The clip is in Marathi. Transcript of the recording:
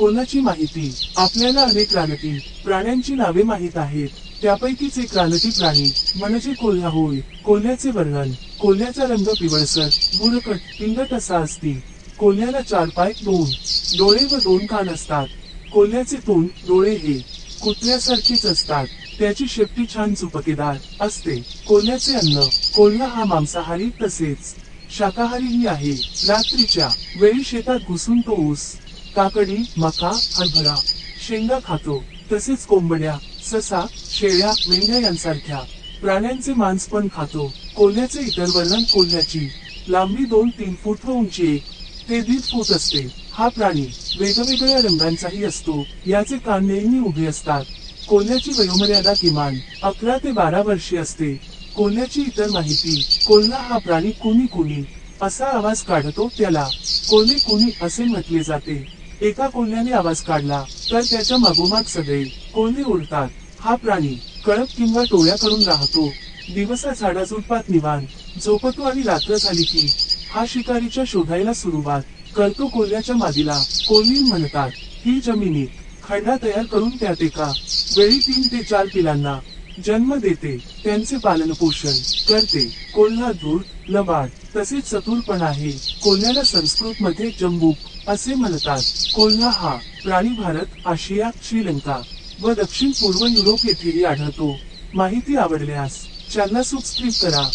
कोणाची माहिती? आपल्याला अनेक रानटी प्राण्यांची नावे माहीत आहेत. त्यापैकीच एक रानटी प्राणी म्हणजे कोल्हा होय कोल्ह्याचे वर्णन कोल्ह्याचा रंग पिवळसर बुरकट पिंगट असा असते. कोल्ह्याला चार पाय दोन डोळे व दोन कान असतात. कोल्ह्याचे तोंड डोळे हे कुत्र्यासारखेच असतात. त्याची शेपटी छान चुपकेदार असते. कोल्ह्याचे अन्न कोल्हा हा मांसाहारी तसेच. शाकाहारीही आहे. रात्रीच्या वेळी शेतात घुसून तो ऊस काकडी मका हरभरा शेंगा खातो. तसेच कोंबड्या ससा शेळ्या मेंढ्या यांसारख्या. प्राण्यांचे मांस पण खातो. कोल्ह्याचे इतर वर्णन कोल्ह्याची. लांबी दोन तीन फूट व उंची एक. ते दीड फूट असते. हा प्राणी वेगवेगळ्या रंगांचाही असतो. याचे कान नेहमी उभे असतात. कोल्ह्याची वयोमर्यादा किमान अकरा ते बारा वर्षे असते. कोल्ह्याची इतर माहिती कोल्हा हा प्राणी कुणी कुणी असा आवाज काढतो त्याला. कोणी कुणी असे म्हटले जाते. एका कोल्ह्याने आवाज काढला तर त्याच्या मागोमाग सगळे कोल्हे उडतात. हा प्राणी कळप किंवा टोळ्या करून राहतो. दिवसा झाडाझुडपात निवान झोपतो आणि रात्र झाली की हा शिकारीच्या शोधायला सुरुवात. करतो कोल्ह्याच्या मादीला कोल्ही म्हणतात ही जमिनीत खड्डा तयार करून त्यात एका वेळी तीन ते चार पिलांना जन्म देते त्यांचे पालन पोषण करते. कोल्हा दूर लबाड तसेच चतुर पण आहे. कोल्ह्याला संस्कृत मध्ये जम्बूक असे म्हणतात. कोल्हा हा प्राणी भारत आशिया श्रीलंका व दक्षिण पूर्व युरोप येथेही आढळतो. माहिती आवडल्यास चॅनल सबस्क्राईब करा.